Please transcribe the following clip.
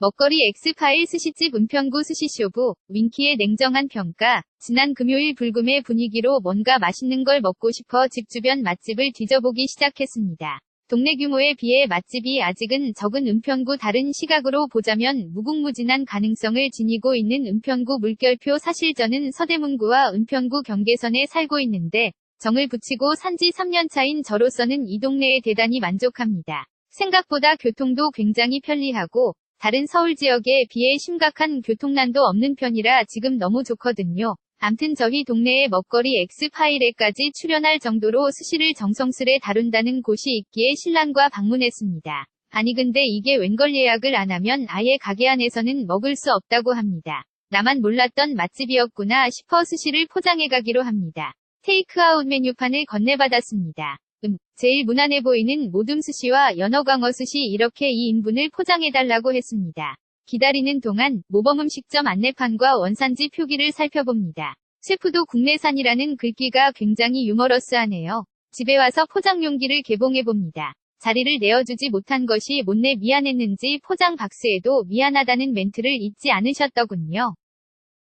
먹거리 엑스파일 스시집 은평구 스시쇼부 윙키의 냉정한 평가 지난 금요일 불금의 분위기로 뭔가 맛있는 걸 먹고 싶어 집 주변 맛집을 뒤져보기 시작했습니다. 동네 규모에 비해 맛집이 아직은 적은 은평구 다른 시각으로 보자면 무궁무진한 가능성을 지니고 있는 은평구 물결표 사실 저는 서대문구와 은평구 경계선에 살고 있는데 정을 붙이고 산지 3년 차인 저로서는 이 동네에 대단히 만족합니다. 생각보다 교통도 굉장히 편리하고 다른 서울 지역에 비해 심각한 교통난도 없는 편이라 지금 너무 좋거든요. 암튼 저희 동네의 먹거리 X파일에까지 출연할 정도로 스시를 정성스레 다룬다는 곳이 있기에 신랑과 방문했습니다. 아니 근데 이게 웬걸 예약을 안 하면 아예 가게 안에서는 먹을 수 없다고 합니다. 나만 몰랐던 맛집이었구나 싶어 스시를 포장해 가기로 합니다. 테이크아웃 메뉴판을 건네받았습니다. 음, 제일 무난해 보이는 모둠 스시와 연어광어 스시 이렇게 2인분을 포장해달라고 했습니다. 기다리는 동안 모범음식점 안내판과 원산지 표기를 살펴봅니다. 셰프도 국내산이라는 글귀가 굉장히 유머러스하네요. 집에 와서 포장 용기를 개봉해봅니다. 자리를 내어주지 못한 것이 못내 미안했는지 포장 박스에도 미안하다는 멘트를 잊지 않으셨더군요.